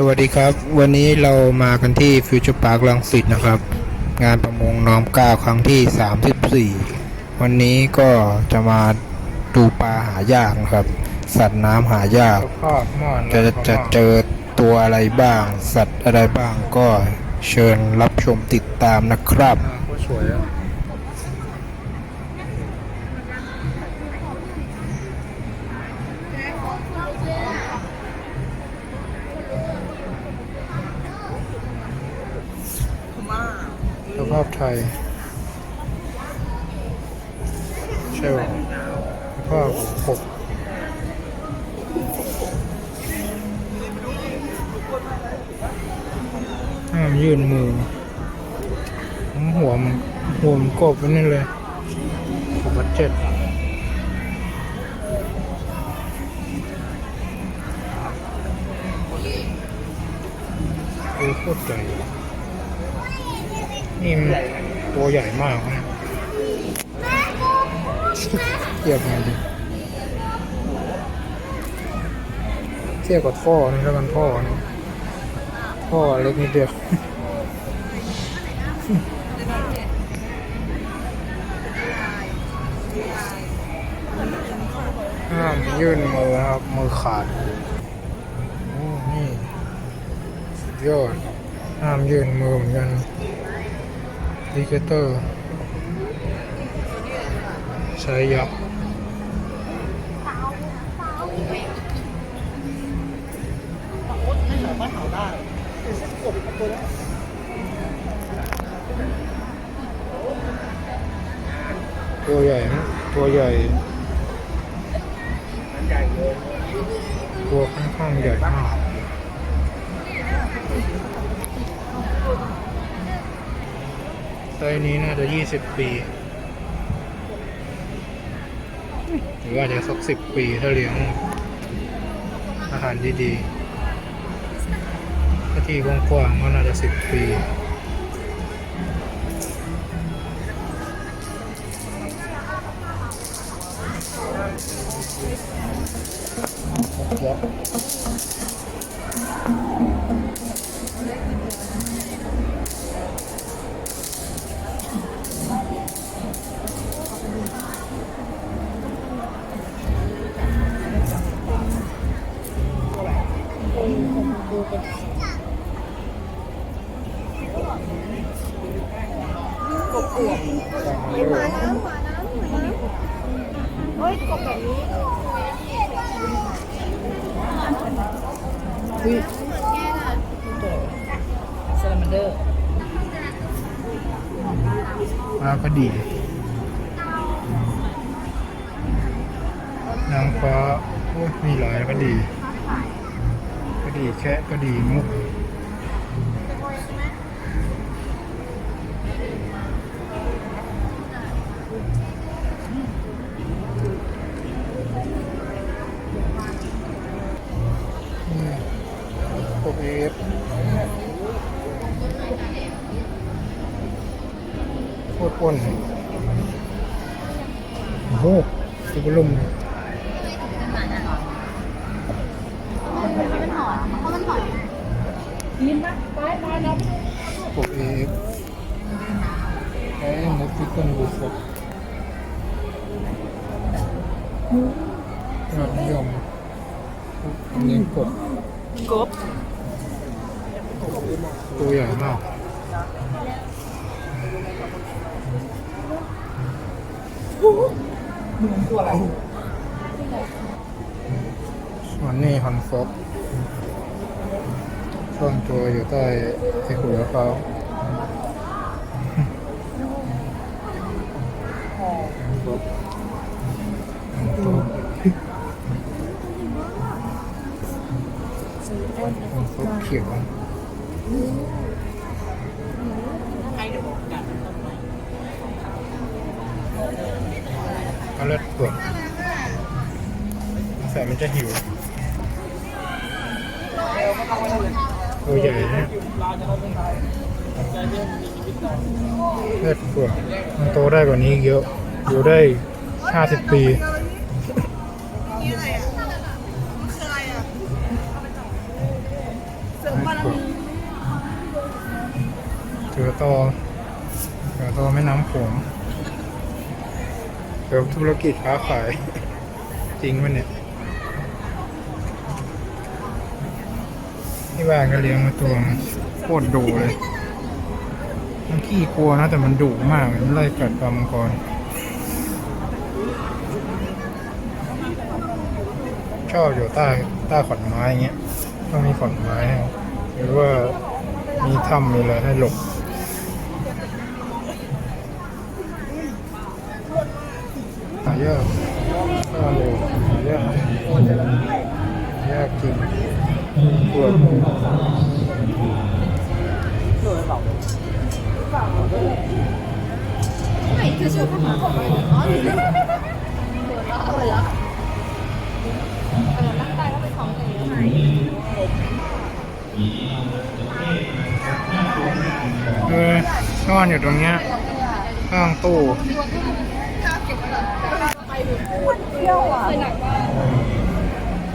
สวัสดีครับ วันนี้เรามากันที่ฟิวเจอร์พาร์คลังสิตนะครับ งานประมงน้อมเกล้าครั้งที่ 34 วันนี้ก็จะมาดูปลาหายากนะครับ สัตว์น้ำหายาก จะจะเจอตัวอะไรบ้าง สัตว์อะไรบ้างก็เชิญรับชมติดตามนะครับสวยอะ ไทยใช่ป่ะภาพปกห้ามยื่นมือ หัวมันหัวมันกบไปนี่เลยกบัดเจ็ดโอ้โคตรใหญ่ นี่มันตัวใหญ่มากนะเทียบไงดิเทียบกับท่อนี่แล้วกันท่อนี่ท่อเล็กนิดเดียวห้ามยื่นมือครับมือขาดโอ้นี่สุดยอดห้ามยื่นมือเหมือนกัน ดิเกเตอร์ใช้ยับตัวใหญ่นะตัวใหญ่ตัวค่อนข้างใหญ่มาก ตัวนี้น่าจะยี่สิบปี หรือว่าจะสักสิบปีถ้าเลี้ยงอาหารดีๆที่กว้างๆก็น่าจะสิบปี หมาน้ำหมาน้ำหมาน้ำเฮ้ยกบแบบนี้ซาลามันเดอร์ปลากระดีนางฟ้าโอ้มีหลายกระดีกระดีแคะกระดีมุก ลิ้นปะไปไปนะพวกเอฟไอ้เม็กซิกันบูฟกยอดนิยมเลี้ยงกบกบ อ้หัวเขาเขียวเอาเลือดเปลือกใส่มันจะหิวตั วใหญ่นะเลือดเปลือกมันโตได้กว่านี้เยอะ อยู่ได้ห้าสิบปีนี่อะไรอะ มันคืออะไรอะเสริมบารมีเสือโตเสือแม่น้ำโขงเกี่ยวกับธุรกิจค้าขาย จริงมันเนี่ย บ้านก็เลี้ยงมาตัวโคตรดุเลยมันขี้กลัวนะแต่มันดุมากมันไล่กัดปลามังกรชอบอยู่ใต้ใต้ขอนไม้อย่างเงี้ยต้องมีขอนไม้ให้หรือว่ามีถ้ำมีอะไรให้หลบหายากก็เลยหายากหา ยากจริงปวดไม่คือชุดทหารของมันอ๋อหรือหัวเราะหัวเราะเออร่างกายก็เป็นของตัวเองไหมเออซ่อนอยู่ตรงเนี้ยข้างตู้เที่ยวอะ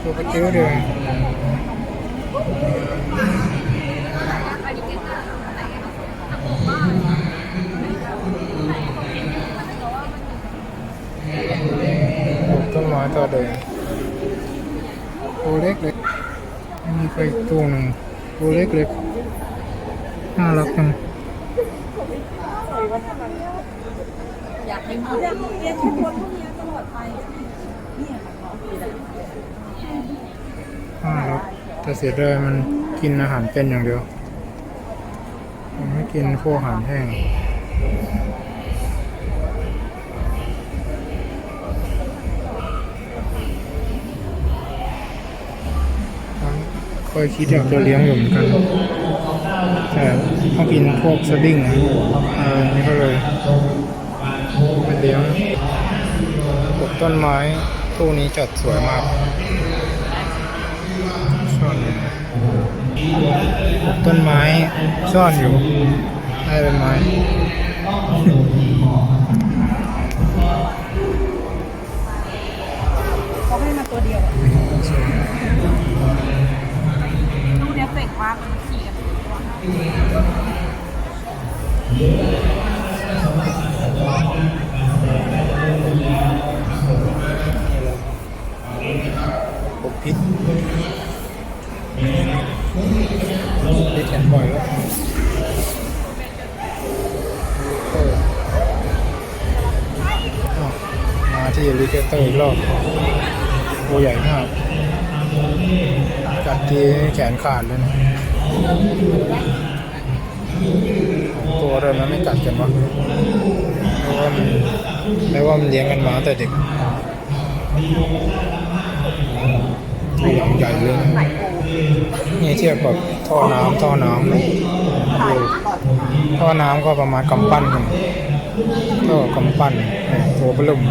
ตัวกระจิ้วเดือนปลูกต้นไม้ตัวเดิมตัวเล็กเล็กๆมีไปอีกตัวหนึ่งตัวเล็กเล็กๆน่ารักจังอยากให้อยากเรียนทุกคนพวกนี้ตลอดไปน่ารักแต่เสียดายมันกินอาหารเป็นอย่างเดียวมันไม่กินพวกอาหารแห้งเคยคิดอยากจะเลี้ยงอยู่เหมือนกัน แต่ต้องกินพวกสดิ้งอะเออนี่ก็เลยไปเลี้ยงปลูกต้นไม้ ตู้นี้จัดสวยมากซ่อนอยู่ปลูกต้นไม้ซ่อนอยู่ใต้ต้นไม้เขาให้มาตัวเดียวอะตู้เนี้ยเจ๋งมากมันขี่กัน อีกรอบตัวใหญ่มากกัดทีแขนขาดเลยนะตัวเลยมันไม่กัดกันวะเพราะว่ามันแปลว่ามันเลี้ยงกันมาตั้งแต่เด็กตัวอย่างใหญ่เลยนะนี่เทียบกับท่อน้ำท่อน้ำนะดูท่อน้ำก็ประมาณกำปั้นหนึ่งกับกำปั้นตัวเบลุ่ม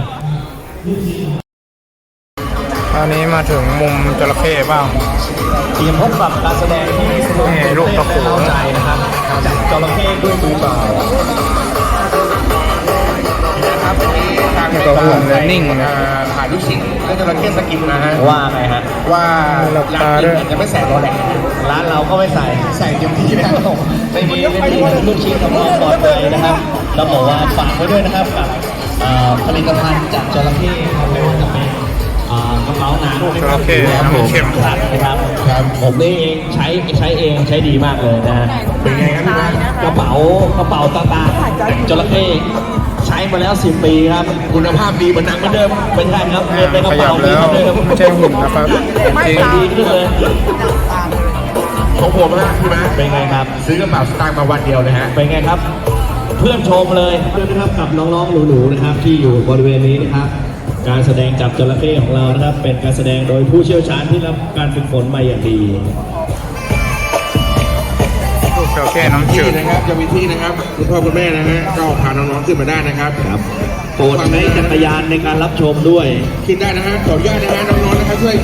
ตอนนี้มาถึงมุมจระเข้บ้างเตรียมพบกับการแสดงที่สนุกนี่ลูกตะโขนเข้าใจนะครับจากจระเข้ด้วยมือเปล่านี่ก็ห่วงเลยนิ่งนะขายลูกชิ้นแล้วจระเข้สกินนะฮะว่าไงฮะว่าหลับร้าตานด้กิวยนอาจจะไม่ใส่โรแล็กร้านเราก็ไม่ใส่ใส่เต็มที่นะครับผมไม่มีไม่มีลูกชิ้นของเราปลอดภัยนะครับเราบอกว่าฝากไว้ด้วยนะครับกับเอ่อ ผลิตภัณฑ์จากจระเข้ครับไม่ว่าจะเป็นเอ่อกระเป๋าหนังลูกจระเข้น้ำเค็มครับนะครับผมนี่เองใช้ใช้เองใช้ดีมากเลยนะฮะเป็นไงครับพี่บ้านกระเป๋ากระเป๋าต่างๆจระเข้ใช้มาแล้ว10ปีครับ คุณภาพดีเหมือนหนังเหมือนเดิมเป็นไงครับเงินในกขระยัเป๋าบแล้วดีเท่าเดิมไม่ใช่หุ่นนะครับจริงดีขึ้นเลยของผมนะพี่บ้านเป็นไงครับ ซื้อกระเป๋าสตางค์มาวันเดียวเลยฮะเป็นไงครับเพื่อนชมเลยด้วยนะครับกับน้องๆหนูๆนะครับ ที่อยู่บริเวณนี้นะครับ การแสดงจับจระเข้ของเรานะครับ เป็นการแสดงโดยผู้เชี่ยวชาญที่รับการฝึกฝนมาอย่างดีลูกจระเข้น้ำที่จืดนะครับจะมีที่นะครับคุณพ่อคุณแม่นะฮะก็พาน้องๆขึ้นมาได้นะครับครับโปรดใช้จักรยานในการรับชมด้วยคิดได้นะฮะขออนุญาตนะฮะน้องๆนะครับช่วย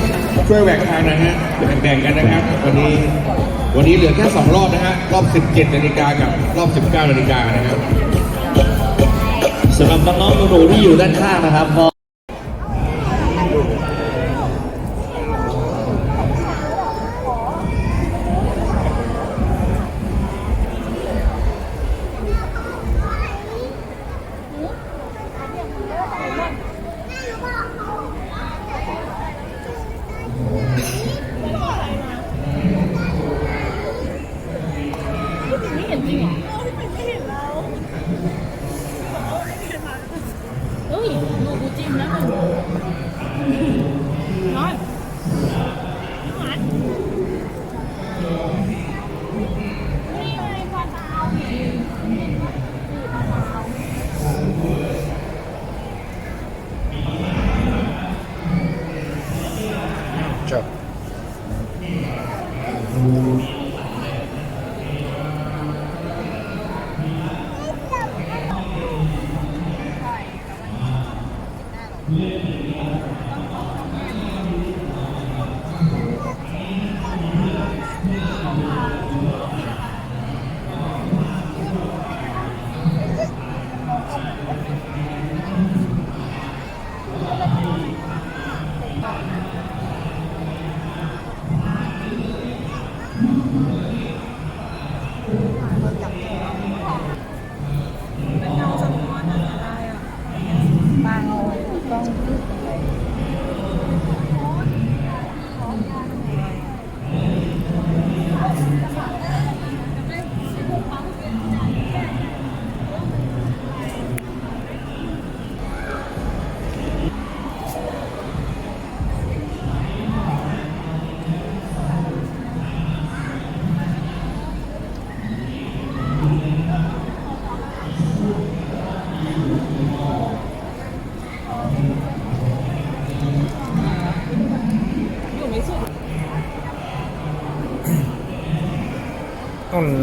ช่วยแหวกทางนะฮะแบ่งๆกันนะครับวันนี้ วันนี้เหลือแค่สองรอบนะฮะ รอบ 17นาฬิกากับรอบ 19นาฬิกานะครับสำหรับน้องๆหนูๆที่อยู่ด้านข้างนะครับ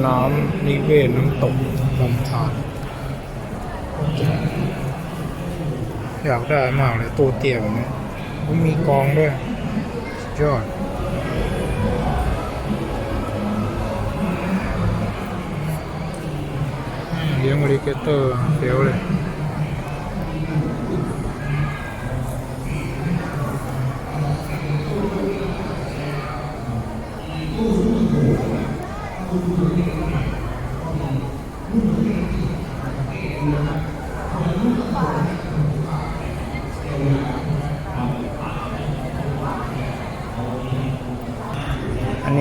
น้ำนิเวศน้ำตกลำธารอยากได้มากเลยตัวเตียแบบนี้มันมีกองด้วยยอดเลี้ยงบริเกเตอร์เฟี้ยวเลย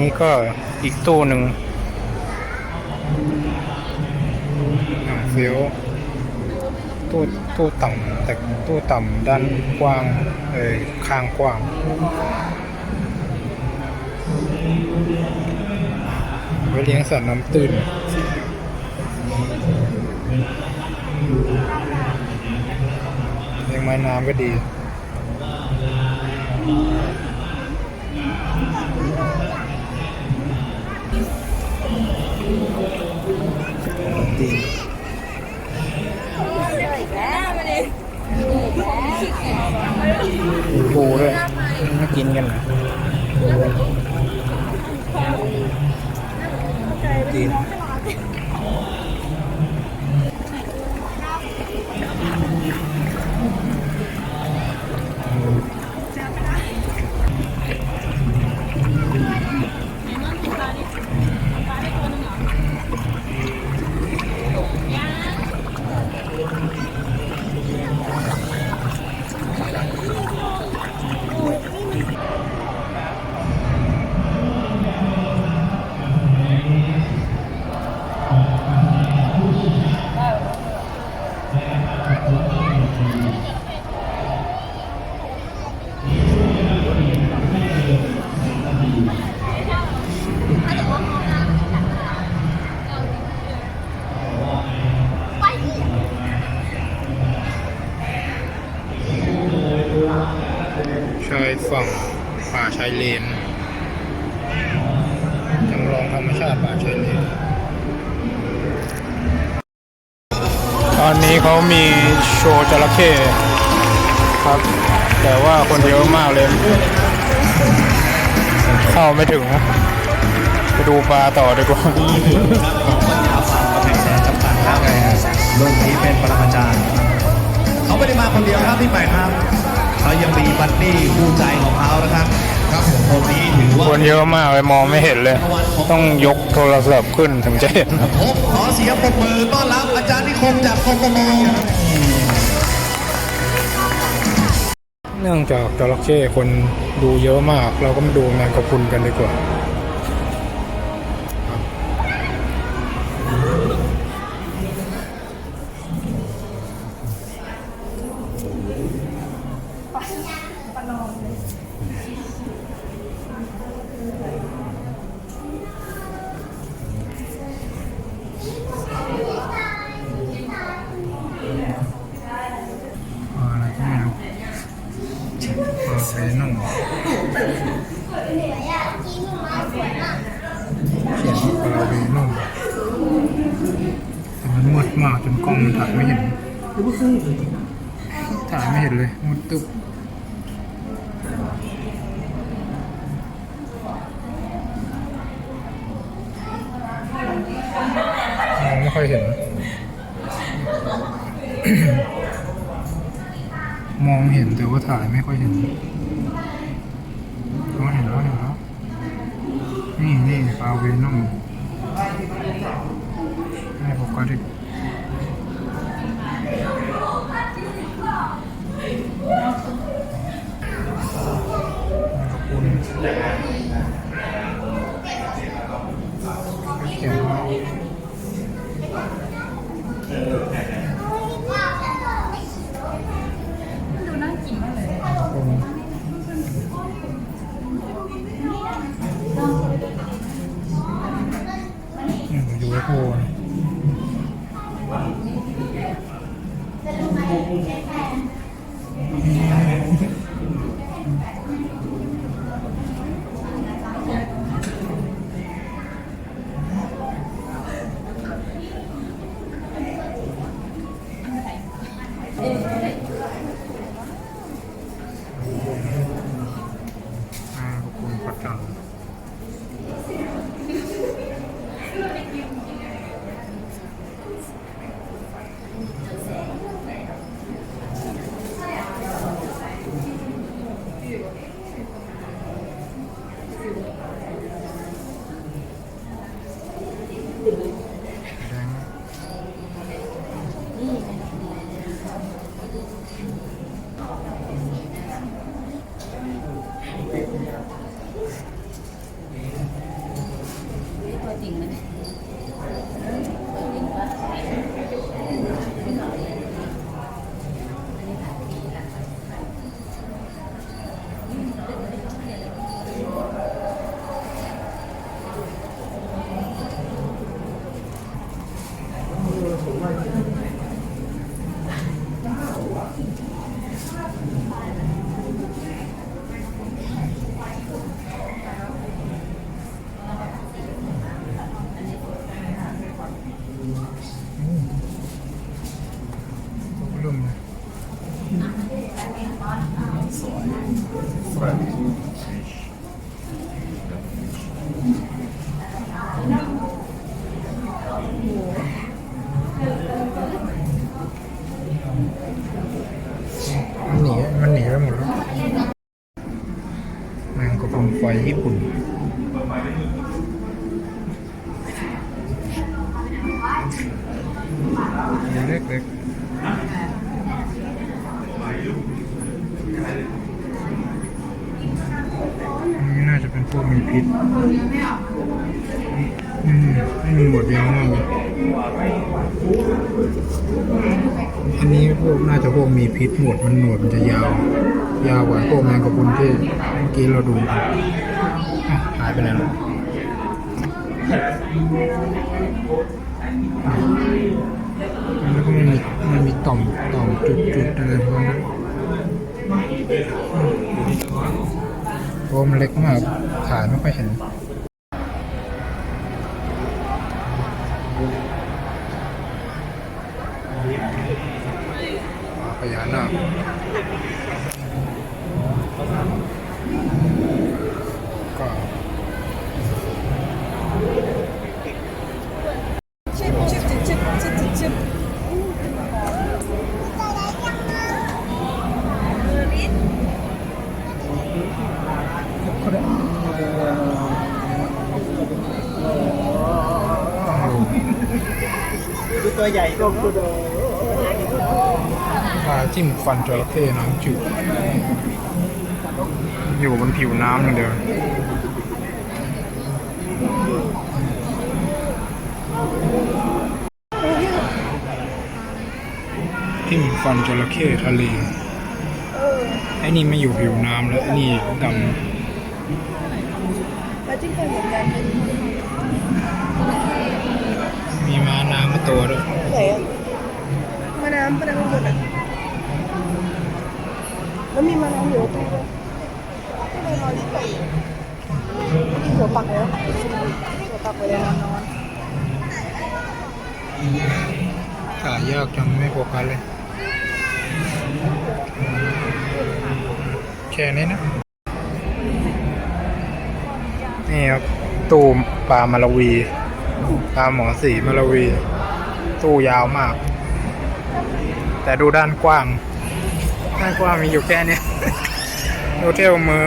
นี้ก็อีกตู้หนึ่งเฟี้ยวตู้ตู้ต่ำแต่ตู้ต่ำด้านกว้างเออข้างกว้างไว้เลี้ยงสัตว์น้ำตื้นเลี้ยงไม้น้ำก็ดี ดีแล้วมาดิปูด้วยมากินกันนะดีน รุ่นนี้เป็นปรมาจารย์ เขาไม่ได้มาคนเดียวครับพี่ใหม่ครับ เขายังมีบัดดี้คู่ใจของเขานะครับครับผมคนนี้ถือว่าคนเยอะมากเลยมองไม่เห็นเลย ต้องยกโทรศัพท์ขึ้นถึงจะเห็นผมขอเสียงปรบมือต้อนรับอาจารย์นิคมจากกกมเนื่องจากจระเข้คนดูเยอะมาก เราก็มาดูแมงกะพรุนกันดีกว่า มืดมากจนกล้องมันถ่ายไม่เห็น ถ่ายไม่เห็นเลยมืดตึ๊บมองไม่ค่อยเห็น มองเห็นแต่ว่าถ่ายไม่ค่อยเห็นอ๋อเห็นแล้วเห็นแล้ว นี่นี่ปลาเวนอมให้โฟกัสดิข จะพวกมีพิษหนวดมันหนวดมันจะยาว ยาวกว่าพวกแมงกะพรุนที่เมื่อกี้เราดูหายไปแล้วแล้วก็มันมีมันมีต่อมต่อมจุดจุดอะไรพวกนั้นโอ้มันเล็กมากถ่ายไม่ค่อยเห็น ปลาจิ้มฟันจระเข้น้ำจืดอยู่บนผิวน้ำอย่างเดียวจิ้มฟันจระเข้ทะเลไอ้นี่ไม่อยู่ผิวน้ำแล้วอ้นี่ดำแล้จิ้งจกเหมือนกัน มีม้าน้ำมาตัวด้วยไหนอะมาน้ำมาน้ำข้างบนอะแล้วมีมาน้ำอยู่ตรงนี้ไม่ได้นอนที่ไหนที่หัวปักเลยหัวปักไปเลยนอนนอนถ่ายยากจังไม่โฟกัสเลย แค่นี้นะ นี่ครับ ตู้ปลามาลวี ปลาหมอสีมาลวี ตู้ยาวมาก แต่ดูด้านกว้าง ด้านกว้างมีอยู่แค่นี้ดูเที่ยวมือ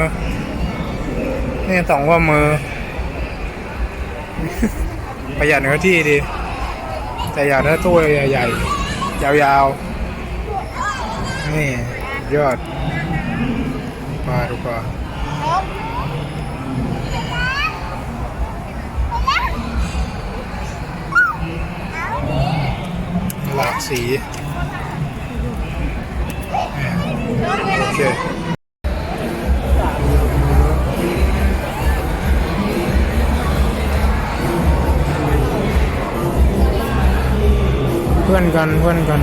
นี่สองว่ามือ ประหยัดเนื้อที่ดี แต่อยากได้ตู้ใหญ่ๆ ยาวๆ นี่ ยอดปลาดูปลา หลากสีโอเคเพื่อนกันเพื่อนกัน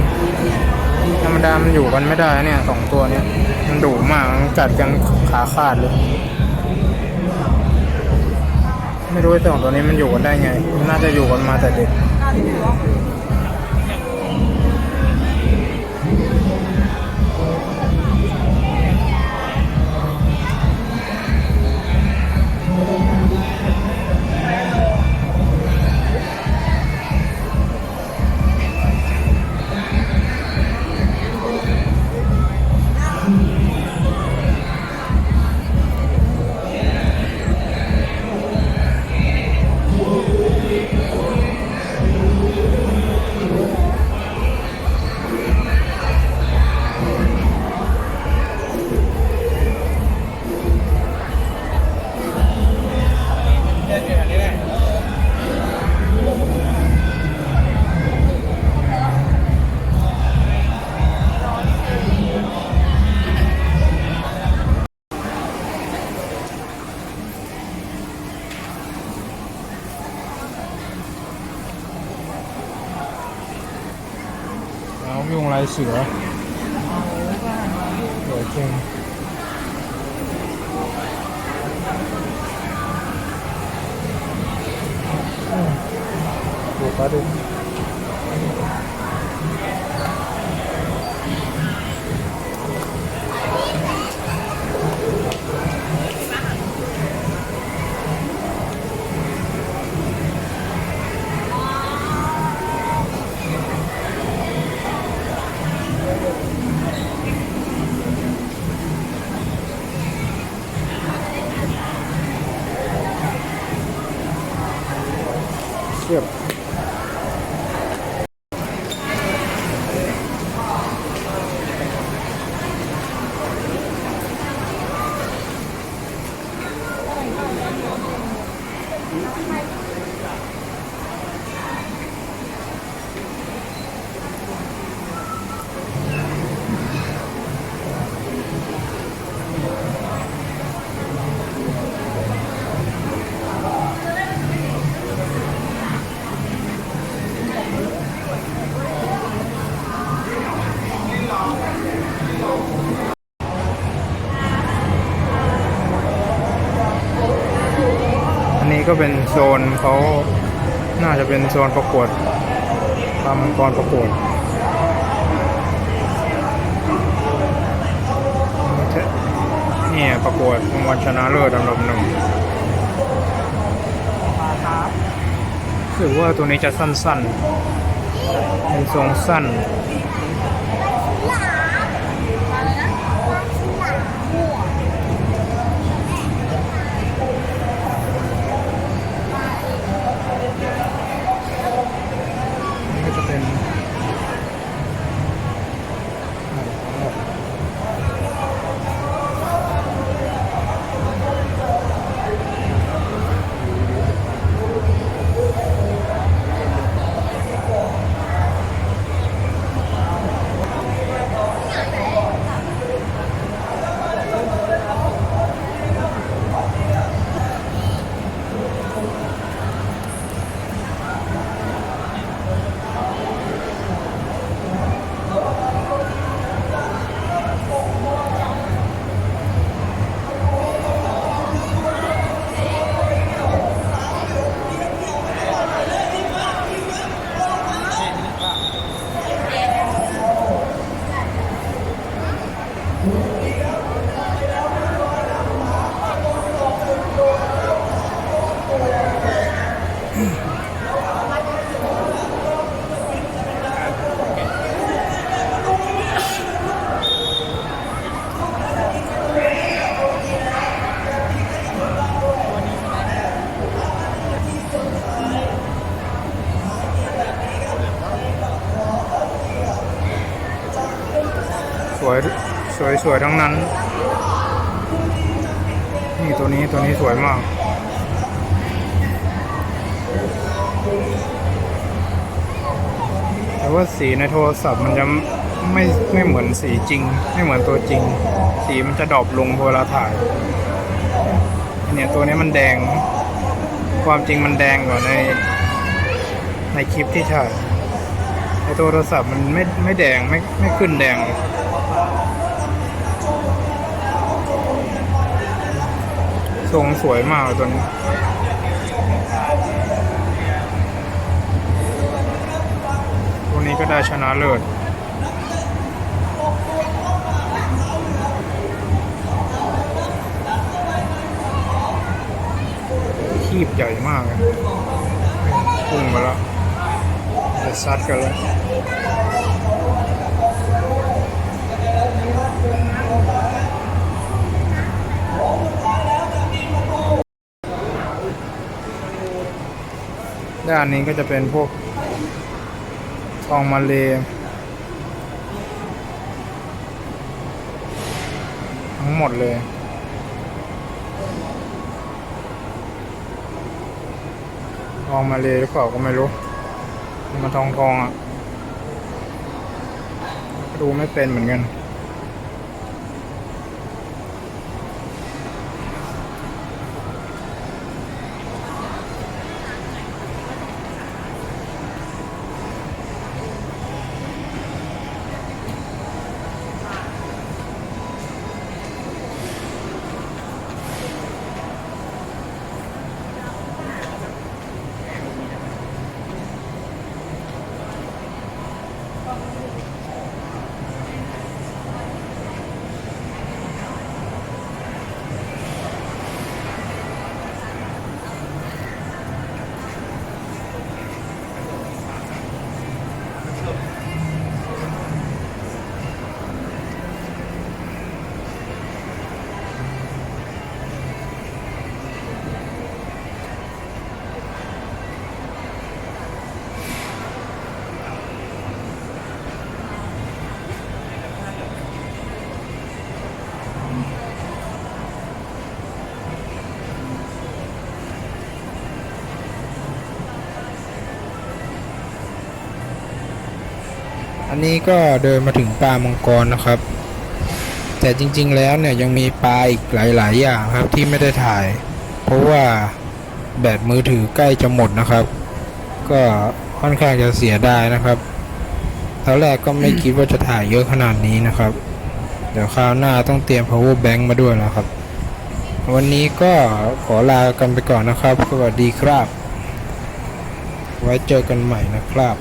ธรรมดามันอยู่กันไม่ได้เนี่ยสองตัวเนี่ยมันดุมากมันกัดกันขาขาดเลย ไม่รู้ไอ้สองตัวนี้มันอยู่กันได้ไง น่าจะอยู่กันมาแต่เด็ก ยุงลายเก็เป็นโซนเขาน่าจะเป็นโซนประกวดปลามังกรประกวดนี่ประกวดรางวัลชนะเลิศอันดับหนึ่งรู้สึกว่าตัวนี้จะสั้นๆเป็นทรงสั้น วยสวยทั้งนั้น นี่ตัวนี้ตัวนี้สวยมากแต่ว่าสีในโทรศัพท์มันจะไม่ไม่เหมือนสีจริง ไม่เหมือนตัวจริง สีมันจะดรอปลงเวลาถ่ายเนี่ยตัวนี้มันแดง ความจริงมันแดงกว่าใน ในคลิปที่ถ่ายในโทรศัพท์มันไม่ไม่แดงไม่ไม่ขึ้นแดง ทรงสวยมากตัวนี้ ตัวนี้ก็ได้ชนะเลิศคีบใหญ่มากเลยพุ่งมาแล้วจะซัดกันแล้ว ด้านนี้ก็จะเป็นพวกทองมาเลทั้งหมดเลย ทองมาเลยหรือเปล่าก็ไม่รู้ มันทองทองอะ ดูไม่เป็นเหมือนกัน อันนี้ก็เดินมาถึงปลามังกรนะครับ แต่จริงๆแล้วเนี่ยยังมีปลาอีกหลายๆอย่างครับที่ไม่ได้ถ่าย เพราะว่าแบตมือถือใกล้จะหมดนะครับ ก็ค่อนข้างจะเสียดายนะครับตอนแรกก็ไม่คิดว่าจะถ่ายเยอะขนาดนี้นะครับ เดี๋ยวคราวหน้าต้องเตรียม power bank มาด้วยแล้วครับ วันนี้ก็ขอลากันไปก่อนนะครับ สวัสดีครับ ไว้เจอกันใหม่นะครับ